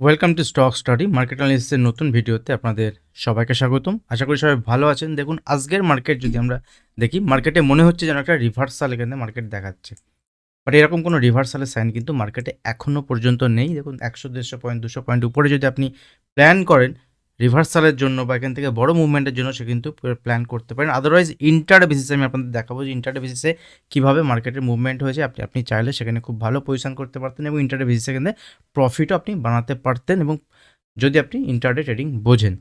Welcome to Stock Study market অ্যানালিসিসের নতুন ভিডিওতে আপনাদের সবাইকে স্বাগতম। আশা করি সবাই ভালো আছেন। দেখুন, আজকের মার্কেট যদি আমরা দেখি মার্কেটে মনে হচ্ছে যেন একটা রিভার্সাল এখানে মার্কেট দেখাচ্ছে। বাট এরকম কোনো রিভার্সালের সাইন কিন্তু মার্কেটে এখনও পর্যন্ত নেই। দেখুন, একশো দেড়শো পয়েন্ট দুশো পয়েন্ট উপরে যদি আপনি প্ল্যান করেন রিভার্সালের জন্য বা এখান থেকে বড় মুভমেন্টের জন্য সে কিন্তু প্ল্যান করতে পারেন। আদারওয়াইজ ইন্টার বেসিসে আমি আপনাদের দেখাবো যে ইন্টার বেসিসে কীভাবে মার্কেটের মুভমেন্ট হয়েছে। আপনি আপনি চাইলে সেখানে খুব ভালো পজিশন করতে পারতেন এবং ইন্টার বেসিসে কিন্তু প্রফিটও আপনি বানাতে পারতেন এবং যদি আপনি ইন্টারডে ট্রেডিং বোঝেন।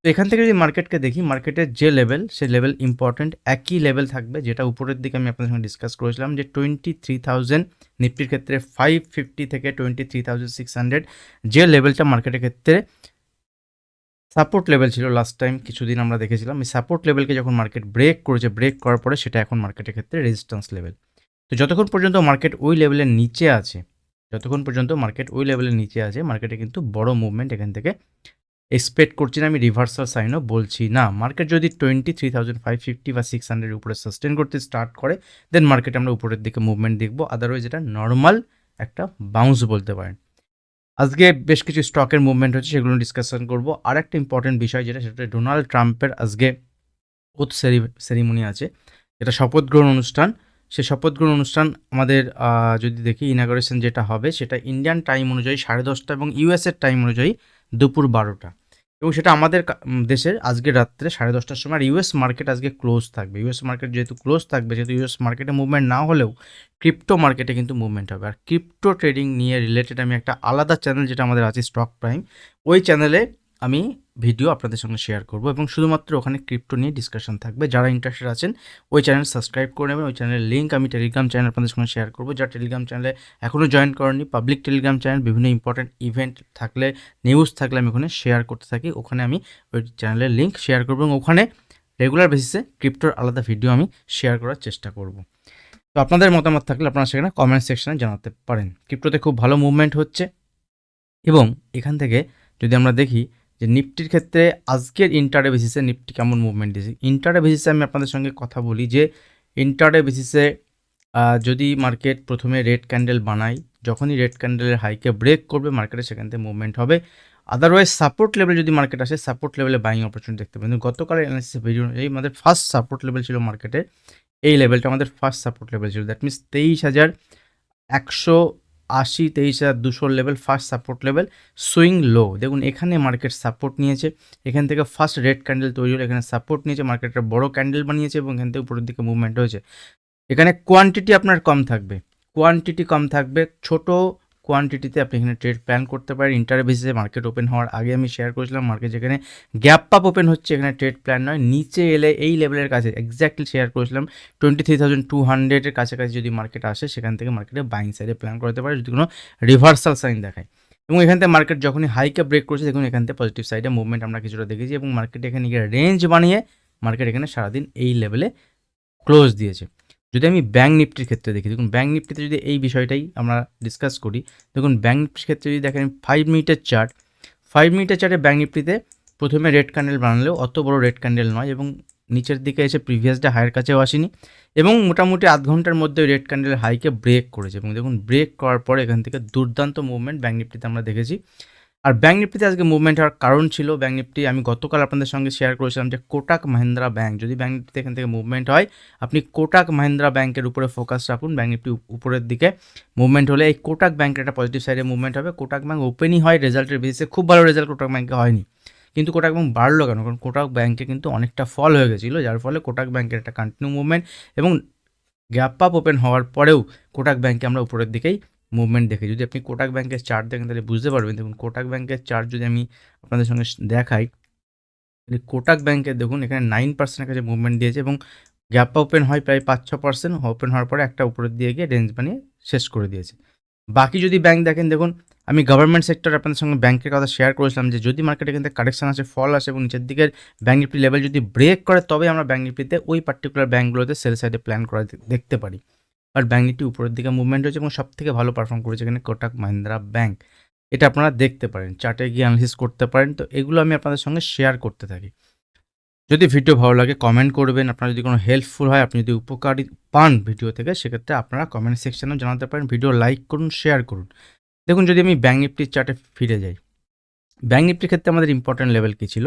তো এখান থেকে যদি মার্কেটকে দেখি মার্কেটের যে লেভেল সে লেভেল ইম্পর্টেন্ট একই লেভেল থাকবে যেটা উপরের দিকে আমি আপনাদের সঙ্গে ডিসকাস করেছিলাম যে টোয়েন্টি থ্রি থাউজেন্ড নিফটির ক্ষেত্রে ফাইভ ফিফটি থেকে twenty three thousand six hundred যে লেভেলটা মার্কেটের ক্ষেত্রে সাপোর্ট লেভেল ছিল লাস্ট টাইম কিছুদিন আমরা দেখেছিলাম, এই সাপোর্ট লেভেলকে যখন মার্কেট ব্রেক করেছে ব্রেক করার পরে সেটা এখন মার্কেটের ক্ষেত্রে রেজিস্ট্যান্স লেভেল তো যতক্ষণ পর্যন্ত মার্কেট ওই লেভেলের নিচে আছে, যতক্ষণ পর্যন্ত মার্কেট ওই লেভেলের নিচে আছে মার্কেটে কিন্তু বড় মুভমেন্ট এখান থেকে এক্সপেক্ট করছি না, আমি রিভার্সাল সাইনও বলছি না। মার্কেট যদি twenty three thousand five fifty বা সিক্স হান্ড্রেড উপরে সাস্টেন করতে স্টার্ট করে দেন মার্কেট আমরা উপরের দিকে মুভমেন্ট দেখব আদারওয়াইজ এটা নর্মাল একটা বাউন্স বলতে পারেন। আজকে বেশ কিছু স্টকের মুভমেন্ট হচ্ছে, সেগুলো ডিসকাশন করব। আর একটা ইম্পর্টেন্ট বিষয় যেটা, সেটা ডোনাল্ড ট্রাম্পের আজকে ওথ সেরিমনি আছে, যেটা শপথ গ্রহণ অনুষ্ঠান। সেই শপথ গ্রহণ অনুষ্ঠান আমাদের যদি দেখি ইনাগরেশন যেটা হবে, সেটা ইন্ডিয়ান টাইম অনুযায়ী সাড়ে দশটা এবং ইউএসের টাইম অনুযায়ী দুপুর বারোটা। এবং সেটা আমাদের দেশের আজকে রাত্রে সাড়ে দশটার সময় আর ইউএস মার্কেট আজকে ক্লোজ থাকবে। ইউএস মার্কেট যেহেতু ক্লোজ থাকবে যেহেতু ইউএস মার্কেটে মুভমেন্ট না হলেও ক্রিপ্টো মার্কেটে কিন্তু মুভমেন্ট হবে। আর ক্রিপ্টো ট্রেডিং নিয়ে রিলেটেড আমি একটা আলাদা চ্যানেল যেটা আমাদের আছে স্টক প্রাইম ওই চ্যানেলে আমি ভিডিও আপনাদের সঙ্গে শেয়ার করব এবং শুধুমাত্র ওখানে ক্রিপ্টো নিয়ে ডিসকাশন থাকবে। যারা ইন্টারেস্টেড আছেন, ওই চ্যানেল সাবস্ক্রাইব করে নেবেন, ওই চ্যানেলের লিঙ্ক আমি টেলিগ্রাম চ্যানেল আপনাদের সঙ্গে শেয়ার করব। যারা টেলিগ্রাম চ্যানেলে এখনও জয়েন করেনি পাবলিক টেলিগ্রাম চ্যানেল বিভিন্ন ইম্পর্টেন্ট ইভেন্ট থাকলে নিউজ থাকলে আমি ওখানে শেয়ার করতে থাকি। ওখানে আমি ওই চ্যানেলের লিঙ্ক শেয়ার করব এবং ওখানে রেগুলার বেসিসে ক্রিপ্টোর আলাদা ভিডিও আমি শেয়ার করার চেষ্টা করব। তো আপনাদের মতামত থাকলে আপনারা সেখানে কমেন্ট সেকশনে জানাতে পারেন। ক্রিপ্টোতে খুব ভালো মুভমেন্ট হচ্ছে এবং এখান থেকে যদি আমরা দেখি যে নিফটির ক্ষেত্রে আজকের ইন্টারডে বেসিসে নিফটি কেমন মুভমেন্ট দিয়েছে? ইন্টারডে বেসিসে আমি আপনাদের সঙ্গে কথা বলি যে ইন্টারডে বেসিসে যদি মার্কেট প্রথমে রেড ক্যান্ডেল বানায়, যখনই রেড ক্যান্ডেলের হাইকে ব্রেক করবে মার্কেটে সেখান থেকে মুভমেন্ট হবে। আদারওয়াইজ সাপোর্ট লেভেল যদি মার্কেট আসে সাপোর্ট লেভেলে বাইং অপরচুনিটি দেখতে পাবেন। গতকালের অ্যানালিসিস ভিডিও অনুযায়ী আমাদের ফার্স্ট সাপোর্ট লেভেল ছিল মার্কেটে এই লেভেলটা আমাদের ফার্স্ট সাপোর্ট লেভেল ছিল। দ্যাট মিনস তেইশ হাজার একশো আশি, তেইশ হাজার দুশোর level first support level swing low দেখুন, এখানে মার্কেট সাপোর্ট নিয়েছে। এখান থেকে ফার্স্ট রেড ক্যান্ডেল তৈরি হলো, এখানে সাপোর্ট নিয়েছে মার্কেটটা বড় ক্যান্ডেল বানিয়েছে এবং এখান থেকে উপরের দিকে মুভমেন্ট হয়েছে। এখানে কোয়ান্টিটি আপনার কম থাকবে। কোয়ান্টিটি কম থাকবে, ছোট কোয়ান্টিটিতে আপনি এখানে ট্রেড প্ল্যান করতে পারেন। ইন্টার বেসিসে মার্কেট ওপেন হওয়ার আগে আমি শেয়ার করেছিলাম মার্কেট যেখানে গ্যাপ আপ ওপেন হচ্ছে, এখানে ট্রেড প্ল্যান নয়। নিচে এলে এই লেভেলের কাছে এক্স্যাক্টলি শেয়ার করেছিলাম। টোয়েন্টি থ্রি থাউজেন্ড টু হান্ড্রেডের কাছাকাছি যদি মার্কেট আসে, সেখান থেকে মার্কেটে বাইং সাইডে প্ল্যান করতে পারে, যদি কোনো রিভার্সাল সাইন দেখায়। এবং এখান থেকে মার্কেট যখনই হাইকে ব্রেক করেছে, দেখুন এখান থেকে পজিটিভ সাইডে মুভমেন্ট আমরা কিছুটা দেখেছি এবং মার্কেট এখানে গিয়ে রেঞ্জ বানিয়ে মার্কেট এখানে সারাদিন এই লেভেলে ক্লোজ দিয়েছে। যদি আমি ব্যাঙ্ক নিফটির ক্ষেত্রে দেখি, দেখুন ব্যাঙ্ক নিফটিতে যদি এই বিষয়টাই আমরা ডিসকাস করি, দেখুন ব্যাঙ্ক নিফটির ক্ষেত্রে যদি দেখেন ফাইভ মিনিটের চার্ট ফাইভ মিনিটের চার্টে ব্যাঙ্ক নিফটিতে প্রথমে রেড ক্যান্ডেল বানালেও অত বড় রেড ক্যান্ডেল নয় এবং নিচের দিকে এসে প্রিভিয়াস ডে হায়ের কাছেও আসেনি এবং মোটামুটি আধ ঘণ্টার মধ্যে রেড ক্যান্ডেলের হাইকে ব্রেক করেছে এবং দেখুন ব্রেক করার পরে এখান থেকে দুর্দান্ত মুভমেন্ট ব্যাঙ্ক নিফটিতে আমরা দেখেছি। আর ব্যাঙ্ক নিফটিতে আজকে মুভমেন্ট হওয়ার কারণ ছিল ব্যাঙ্ক নিফটি আমি গতকাল আপনাদের সঙ্গে শেয়ার করেছিলাম যে কোটাক মাহিন্দ্রা ব্যাঙ্ক যদি ব্যাঙ্ক নিফটিতে এখান থেকে মুভমেন্ট হয়, আপনি কোটাক মাহিন্দ্রা ব্যাংকের উপরে ফোকাস রাখুন ব্যাঙ্ক নিফটি উপরের দিকে মুভমেন্ট হলে এই কোটাক ব্যাঙ্কের একটা পজিটিভ সাইডে মুভমেন্ট হবে। কোটাক ব্যাঙ্ক ওপেনই হয় রেজাল্টের বেসিসে খুব ভালো রেজাল্ট কোটাক ব্যাঙ্কে হয়নি। কিন্তু কোটাক ব্যাংক বাড়লো কেন? কারণ কোটাক ব্যাঙ্কে কিন্তু অনেকটা ফল হয়ে গেছিল, যার ফলে কোটাক ব্যাংকের একটা কন্টিনিউ মুভমেন্ট এবং গ্যাপ আপ ওপেন হওয়ার পরেও কোটাক ব্যাঙ্কে আমরা উপরের দিকেই মুভমেন্ট দেখে। যদি আপনি কোটাক ব্যাংকের চার্ট দেখেন, তাহলে বুঝতে পারবেন। দেখুন কোটাক ব্যাংকের চার্ট যদি আমি আপনাদের সঙ্গে দেখাই, তাহলে কোটাক ব্যাংকের দেখুন, এখানে নাইন পার্সেন্টের কাছে মুভমেন্ট দিয়েছে এবং গ্যাপ ওপেন হয় প্রায় পাঁচ, ছ পার্সেন্ট ওপেন হওয়ার পরে একটা উপরের দিয়ে গিয়ে রেঞ্জ বানিয়ে শেষ করে দিয়েছে। বাকি যদি ব্যাংক দেখেন, দেখুন, আমি গভর্নমেন্ট সেক্টর আপনাদের সঙ্গে ব্যাংকের কথা শেয়ার করেছিলাম যে, যদি মার্কেটে কিন্তু কারেকশন আসে ফল আসে এবং নিচের দিকের ব্যাঙ্ক নিফটি লেভেল যদি ব্রেক করে তবে আমরা ব্যাঙ্ক নিফটিতে ওই পার্টিকুলার ব্যাঙ্কগুলোতে সেল সাইডে প্ল্যান করা দেখতে পারি। বাট ব্যাঙ্ক নিফটি উপরের দিকে মুভমেন্ট হয়েছে এবং সব থেকে ভালো পারফর্ম করেছে এখানে কোটাক মাহিন্দ্রা ব্যাঙ্ক এটা আপনারা দেখতে পারেন চার্টে গিয়ে অ্যানালিসিস করতে পারেন। তো এগুলো আমি আপনাদের সঙ্গে শেয়ার করতে থাকি। যদি ভিডিও ভালো লাগে কমেন্ট করবেন। আপনার যদি কোনো হেল্পফুল হয়, আপনি যদি উপকারী পান ভিডিও থেকে, সেক্ষেত্রে আপনারা কমেন্ট সেকশনেও জানাতে পারেন। ভিডিও লাইক করুন শেয়ার করুন। দেখুন, যদি আমি ব্যাঙ্ক নিফটির চার্টে ফিরে যাই, ব্যাঙ্ক নিফটির ক্ষেত্রে আমাদের ইম্পর্টেন্ট লেভেল কী ছিল?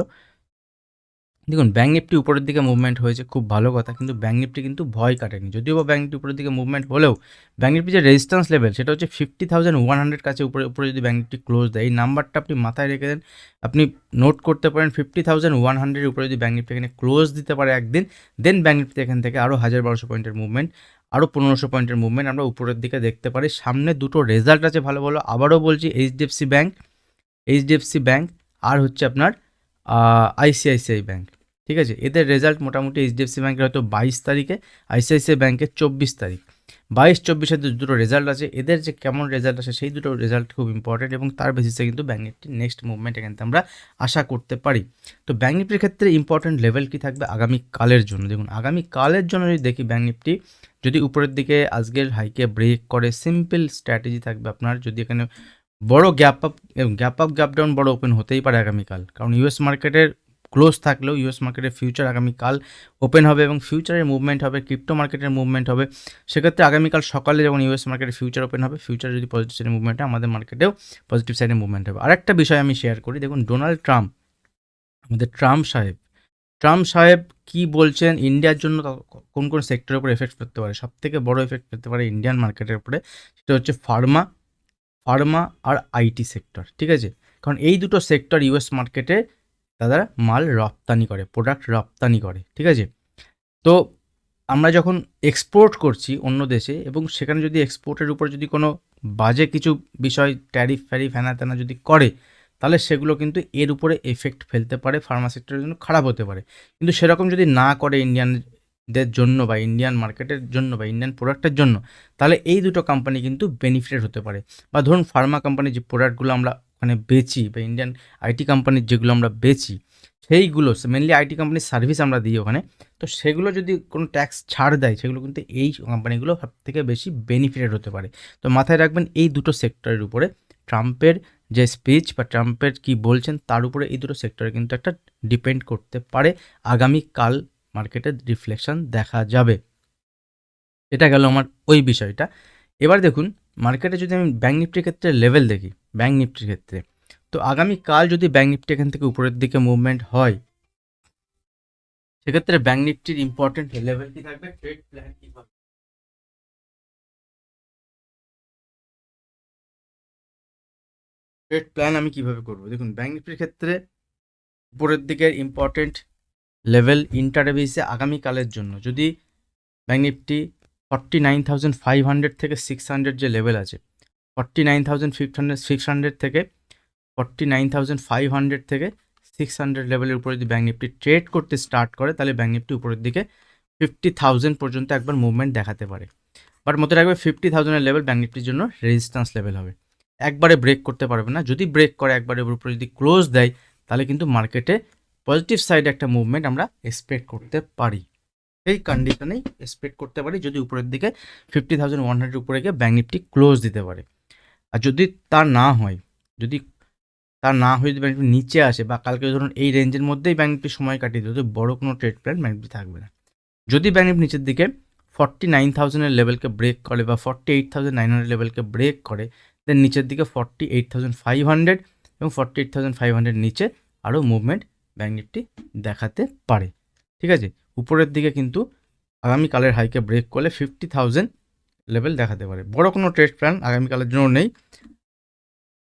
দেখুন ব্যাঙ্ক নিফটি উপরের দিকে মুভমেন্ট হয়েছে, খুব ভালো কথা, কিন্তু ব্যাঙ্ক নিফটি কিন্তু ভয় কাটেনি। যদিও বা ব্যাঙ্ক নিফটি উপরের দিকে মুভমেন্ট হলেও ব্যাঙ্ক নিফটি যে রেজিস্ট্যান্স লেভেল সেটা হচ্ছে ফিফটি থাউজেন্ড ওয়ান হান্ড্রেড কাছে উপরে উপরে যদি ব্যাঙ্ক নিফটি ক্লোজ দেয়, এই নাম্বারটা আপনি মাথায় রেখে দেন, আপনি নোট করতে পারেন ফিফটি থাউজেন্ড ওয়ান হান্ড্রেড উপরে যদি ব্যাঙ্ক নিফটি এখানে ক্লোজ দিতে পারে একদিন দেন ব্যাঙ্ক নিফটি এখান থেকে আরও হাজার বারোশো পয়েন্টের মুভমেন্ট আরও পনেরোশো পয়েন্টের মুভমেন্ট আমরা উপরের দিকে দেখতে পারি। সামনে দুটো রেজাল্ট আছে ভালো ভালো, আবারও বলছি এইচডিএফসি ব্যাঙ্ক এইচডিএফসি ব্যাঙ্ক আর হচ্ছে আপনার আইসিআইসিআই ব্যাঙ্ক ঠিক আছে? এদের রেজাল্ট মোটামুটি এইচডিএফসি ব্যাঙ্কের হয়তো বাইশ তারিখে আইসিআইসিআই ব্যাঙ্কের চব্বিশ তারিখ। বাইশ চব্বিশের দুটো রেজাল্ট আছে। এদের যে কেমন রেজাল্ট আছে, সেই দুটো রেজাল্ট খুব ইম্পর্টেন্ট এবং তার বেসিসে কিন্তু ব্যাঙ্ক নেক্সট মুভমেন্ট এখানে আমরা আশা করতে পারি। তো ব্যাঙ্ক নিফটির ক্ষেত্রে ইম্পর্টেন্ট লেভেল কী থাকবে আগামী কালের জন্য? দেখুন, আগামী কালের জন্য যদি দেখি ব্যাঙ্ক নিফটি যদি উপরের দিকে আজকের হাইকে ব্রেক করে সিম্পল স্ট্র্যাটেজি থাকবে আপনার। যদি এখানে বড় gap up gap up gap down বড় ওপেন হতেই পারে আগামীকাল। কারণ ইউএস মার্কেটের ক্লোজ থাকলেও ইউএস মার্কেটের ফিউচার আগামীকাল ওপেন হবে এবং ফিউচারের মুভমেন্ট হবে ক্রিপ্টো মার্কেটের মুভমেন্ট হবে। সেক্ষেত্রে আগামীকাল সকালে যখন ইউএস মার্কেটের ফিউচার ওপেন হবে ফিউচার যদি পজিটিভ সাইডে মুভমেন্ট হয়, আমাদের মার্কেটেও পজিটিভ সাইডে মুভমেন্ট হবে। আরেকটা বিষয় আমি শেয়ার করি, দেখুন ডোনাল্ড ট্রাম্প আমাদের ট্রাম্প সাহেব ট্রাম্প সাহেব কি বলছেন ইন্ডিয়ার জন্য কোন কোন সেক্টরের উপর এফেক্ট করতে পারে? সব থেকে বড় এফেক্ট করতে পারে ইন্ডিয়ান মার্কেটের উপরে, সেটা হচ্ছে ফার্মা ফার্মা আর আইটি সেক্টর, ঠিক আছে? কারণ এই দুটো সেক্টর ইউএস মার্কেটে তারা মাল রপ্তানি করে প্রোডাক্ট রপ্তানি করে, ঠিক আছে? তো আমরা যখন এক্সপোর্ট করছি অন্য দেশে এবং সেখানে যদি এক্সপোর্টের উপর যদি কোনো বাজে কিছু বিষয় ট্যারিফ ফ্যারিফ হ্যানা ত্যানা যদি করে, তাহলে সেগুলো কিন্তু এর উপরে এফেক্ট ফেলতে পারে ফার্মা সেক্টরের জন্য খারাপ হতে পারে। কিন্তু সেরকম যদি না করে ইন্ডিয়ানদের জন্য বা ইন্ডিয়ান মার্কেটের জন্য বা ইন্ডিয়ান প্রোডাক্টের জন্য, তাহলে এই দুটো কোম্পানি কিন্তু বেনিফিটেড হতে পারে। বা ধরুন ফার্মা কোম্পানির যে প্রোডাক্টগুলো আমরা ওখানে বেচি বা ইন্ডিয়ান আইটি কোম্পানির যেগুলো আমরা বেচি, সেইগুলো মেনলি আইটি কোম্পানির সার্ভিস আমরা দিই ওখানে, তো সেগুলো যদি কোনো ট্যাক্স ছাড় দেয়, সেগুলো কিন্তু এই কোম্পানিগুলো সব থেকে বেশি বেনিফিটেড হতে পারে। তো মাথায় রাখবেন এই দুটো সেক্টরের উপরে, ট্রাম্পের যে স্পিচ বা ট্রাম্পের কি বলছেন, তার উপরে এই দুটো সেক্টরে কিন্তু একটা ডিপেন্ড করতে পারে আগামীকাল মার্কেটের রিফ্লেকশন দেখা যাবে। এটা গেল আমার ওই বিষয়টা। এবার দেখুন মার্কেটে যদি আমি ব্যাঙ্ক নিফটির ক্ষেত্রে লেভেল দেখি ব্যাঙ্ক নিফটির ক্ষেত্রে, তো আগামীকাল যদি ব্যাঙ্ক নিফটি এখান থেকে উপরের দিকে মুভমেন্ট হয়, সেক্ষেত্রে ব্যাঙ্ক নিফটির ইম্পর্টেন্ট লেভেল কি থাকবে? ট্রেড প্ল্যান কি হবে? ট্রেড প্ল্যান আমি কীভাবে করব? দেখুন ব্যাঙ্ক নিফটির ক্ষেত্রে উপরের দিকের ইম্পর্টেন্ট লেভেল ইন্টারে বেসে আগামীকালের জন্য। যদি bank Nifty forty nine thousand five hundred থেকে সিক্স হান্ড্রেড যে লেভেল আছে forty nine thousand five hundred six hundred থেকে forty nine thousand five hundred থেকে সিক্স হান্ড্রেড লেভেলের উপরে যদি ব্যাঙ্ক নিফটি ট্রেড করতে স্টার্ট করে, তাহলে ব্যাঙ্ক নিফটি উপরের দিকে ফিফটি থাউজেন্ড পর্যন্ত একবার মুভমেন্ট দেখাতে পারে। বাট মতো রাখবে ফিফটি থাউজেন্ডের লেভেল ব্যাঙ্ক নিফটির জন্য রেজিস্ট্যান্স লেভেল হবে। একবারে ব্রেক করতে পারবে না। যদি ব্রেক করে একবারে উপরে যদি ক্লোজ দেয়, তাহলে কিন্তু মার্কেটে পজিটিভ সাইডে একটা মুভমেন্ট আমরা এক্সপেক্ট করতে পারি। এই কন্ডিশনেই এক্সপেক্ট করতে পারি যদি উপরের দিকে ফিফটি থাউজেন্ড ওয়ান হান্ড্রেড উপরে গিয়ে ব্যাঙ্ক নিফটি ক্লোজ দিতে পারে। আর যদি তা না হয়, যদি তা না হয়ে যদি ব্যাঙ্ক নিচে আসে বা কালকে ধরুন এই রেঞ্জের মধ্যেই ব্যাঙ্ক নিফটি সময় কাটিয়ে দিল বড় কোনো ট্রেড প্ল্যান ব্যাঙ্ক নিফটি থাকবে না। যদি ব্যাঙ্ক নিফটি নিচের দিকে ফর্টি নাইন থাউজেন্ডের লেভেলকে ব্রেক করে বা forty eight thousand nine hundred লেভেলকে break করে দেন নিচের দিকে forty eight thousand five hundred এবং forty eight thousand five hundred নিচে আরও মুভমেন্ট ব্যাঙ্ক নিফটি দেখাতে পারে। ঠিক আছে? উপরের দিকে কিন্তু আগামীকালের হাইকে ব্রেক করলে ফিফটি থাউজেন্ড লেভেল দেখাতে পারে। বড় কোনো ট্রেড প্ল্যান আগামীকালের জন্য নেই।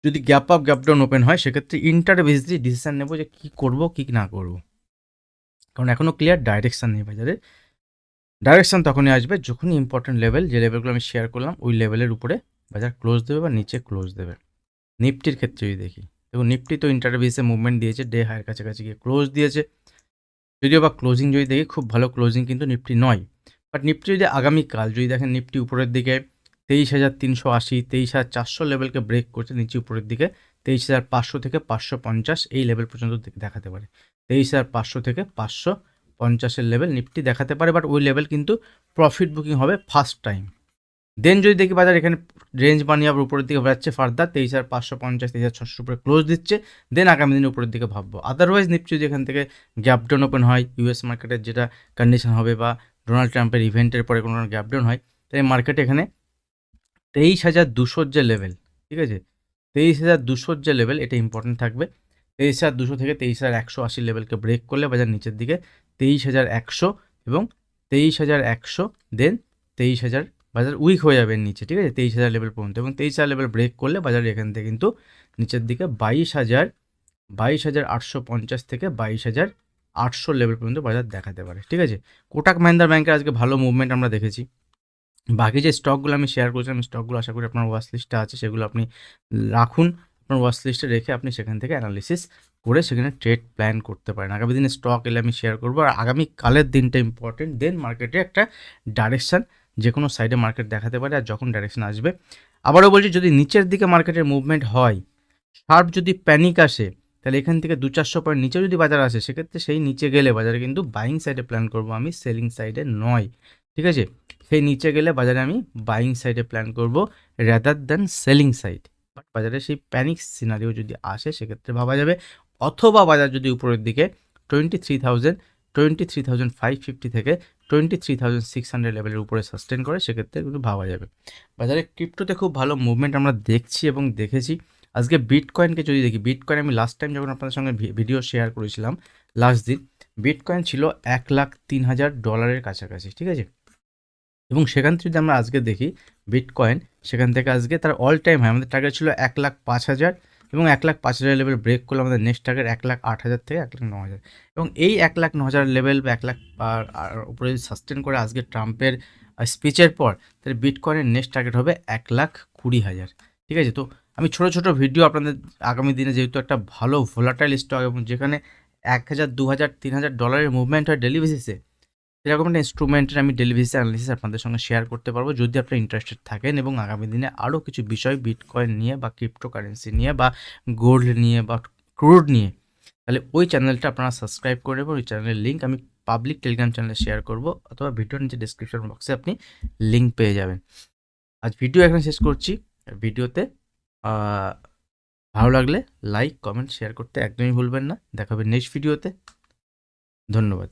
যদি gap up gap down open হয়, সেক্ষেত্রে ইন্টার বেসিসলি ডিসিশান নেব যে কী করব, কী না করব। কারণ এখনও ক্লিয়ার ডাইরেকশান নেই বাজারে ডাইরেকশান তখনই আসবে যখনই ইম্পর্টেন্ট লেভেল যে লেভেলগুলো আমি শেয়ার করলাম, ওই লেভেলের উপরে বাজার ক্লোজ দেবে বা নিচে ক্লোজ দেবে। নিফটির ক্ষেত্রে যদি দেখি। দেখুন নিফটি তো ইন্টার বেসিসে মুভমেন্ট দিয়েছে ডে হায়ের কাছাকাছি গিয়ে ক্লোজ দিয়েছে। যদিও বা ক্লোজিং যদি দেখি, খুব ভালো ক্লোজিং কিন্তু নিফটি নয়। বাট নিফটি যদি আগামীকাল যদি দেখেন নিফটি উপরের দিকে তেইশ হাজার তিনশো আশি, তেইশ হাজার চারশো লেভেলকে ব্রেক করছে, নিচে উপরের দিকে তেইশ হাজার পাঁচশো থেকে পাঁচশো পঞ্চাশ এই লেভেল পর্যন্ত দেখাতে পারে। তেইশ হাজার পাঁচশো থেকে পাঁচশো পঞ্চাশের লেভেল নিফটি দেখাতে পারে বাট ওই লেভেল কিন্তু প্রফিট বুকিং হবে ফার্স্ট টাইম দেন যদি দেখি বাজার এখানে রেঞ্জ বানিয়ে আবার উপরের দিকে বাড়াচ্ছে ফার্দার তেইশ হাজার পাঁচশো পঞ্চাশ, তেইশ হাজার ছশোর উপরে ক্লোজ দিচ্ছে দেন আগামী দিন উপরের দিকে ভাববো। আদারওয়াইজ নিফটি যদি এখান থেকে গ্যাপ ডাউন ওপেন হয় ইউএস মার্কেটের যেটা কন্ডিশন হবে বা ডোনাল্ড ট্রাম্পের ইভেন্টের পরে কোনো গ্যাপ ডাউন হয়, তাই মার্কেট এখানে তেইশ হাজার দুশোর যে লেভেল ঠিক আছে? তেইশ হাজার দুশোর যে লেভেল এটা ইম্পর্টেন্ট থাকবে। তেইশ হাজার দুশো থেকে তেইশ হাজার একশো আশি লেভেলকে ব্রেক করলে বাজার নিচের দিকে তেইশ হাজার একশো এবং তেইশ হাজার একশো দেন তেইশ হাজার বাজার উইক হয়ে যাবে নিচে, ঠিক আছে? তেইশ হাজার লেভেল পর্যন্ত। এবং তেইশ হাজার লেভেল ব্রেক করলে বাজার এখান থেকে কিন্তু নিচের দিকে বাইশ হাজার বাইশ হাজার আটশো পঞ্চাশ থেকে বাইশ হাজার আটশো লেভেল পর্যন্ত বাজার দেখাতে পারে, ঠিক আছে? কোটাক মাহিন্দ্রা ব্যাংকের আজকে ভালো মুভমেন্ট আমরা দেখেছি। বাকি যে স্টকগুলো আমি শেয়ার করেছিলাম স্টকগুলো আশা করি আপনার ওয়াচ লিস্টে আছে, সেগুলো আপনি রাখুন। আপনার ওয়াচ লিস্টে রেখে আপনি সেখান থেকে অ্যানালিসিস করে সেখানে ট্রেড প্ল্যান করতে পারেন। আগামী দিনে স্টক এলে আমি শেয়ার করব। আর আগামী কালের দিনটা ইম্পর্টেন্ট দেন মার্কেটে একটা ডাইরেকশান যে কোনো সাইডে মার্কেট দেখাতে পারে আর যখন ডাইরেকশন আসবে। আবারও বলছি, যদি নিচের দিকে মার্কেটের মুভমেন্ট হয় শার্প যদি প্যানিক আসে, তাহলে এখান থেকে দু চারশো পয়েন্ট নিচে যদি বাজার আসে, সেক্ষেত্রে সেই নিচে গেলে বাজারে কিন্তু বাইং সাইডে প্ল্যান করব আমি সেলিং সাইডে নয়। ঠিক আছে? সেই নিচে গেলে বাজারে আমি বাইং সাইডে প্ল্যান করব rather than selling side but বাজারে সেই প্যানিক সিনারিও যদি আসে, সেক্ষেত্রে ভাবা যাবে। অথবা বাজার যদি উপরের দিকে twenty three thousand twenty three thousand five fifty থেকে twenty three thousand six hundred লেভেলের উপরে সাস্টেন করে, সেক্ষেত্রে কিন্তু ভাবা যাবে। বাজারে ক্রিপ্টোতে খুব ভালো মুভমেন্ট আমরা দেখছি এবং দেখেছি। আজকে বিটকয়েনকে যদি দেখি বিটকয়েন আমি লাস্ট টাইম যখন আপনাদের সঙ্গে ভিডিও শেয়ার করেছিলাম লাস্ট দিন বিটকয়েন ছিল এক লাখ তিন হাজার ডলারের কাছাকাছি, ঠিক আছে? এবং সেখান থেকে যদি আমরা আজকে দেখি বিটকয়েন সেখান থেকে আজকে তার অল টাইম হাই আমাদের টার্গেট ছিল এক লাখ পাঁচ হাজার। এবং এক লাখ পাঁচ হাজার লেভেল ব্রেক করলে আমাদের নেক্সট টার্গেট এক লাখ আট হাজার থেকে এক লাখ ন হাজার। এবং এই এক লাখ ন হাজার লেভেল বা এক লাখ উপরে সাস্টেন করে আজকে ট্রাম্পের স্পিচের পর, তাহলে বিটকয়েনের নেক্সট টার্গেট হবে এক লাখ কুড়ি হাজার। ঠিক আছে? তো আমি ছোট ছোট ভিডিও আপনাদের আগামী দিনে যেহেতু একটা ভালো ভোলাটাইল স্টক এবং যেখানে এক হাজার, দু হাজার, তিন হাজার ডলারের মুভমেন্ট হয় ডেলি সেরকম একটা ইনস্ট্রুমেন্টের আমি ডেলি বেসিসে অ্যানালিসিস আপনাদের সঙ্গে শেয়ার করতে পারব। যদি আপনি ইন্টারেস্টেড থাকেন এবং আগামী দিনে আরও কিছু বিষয় বিটকয়েন নিয়ে বা ক্রিপ্টোকারেন্সি নিয়ে বা গোল্ড নিয়ে বা ক্রুড নিয়ে, তাহলে ওই চ্যানেলটা আপনারা সাবস্ক্রাইব করে নেবেন। ওই চ্যানেলের লিঙ্ক আমি পাবলিক টেলিগ্রাম চ্যানেলে শেয়ার করব অথবা ভিডিওর নিচে ডিসক্রিপশন বক্সে আপনি লিঙ্ক পেয়ে যাবেন। আজ ভিডিও এখানে শেষ করছি। ভিডিওতে ভালো লাগলে লাইক কমেন্ট শেয়ার করতে একদমই ভুলবেন না। দেখাবে নেক্সট ভিডিওতে ধন্যবাদ।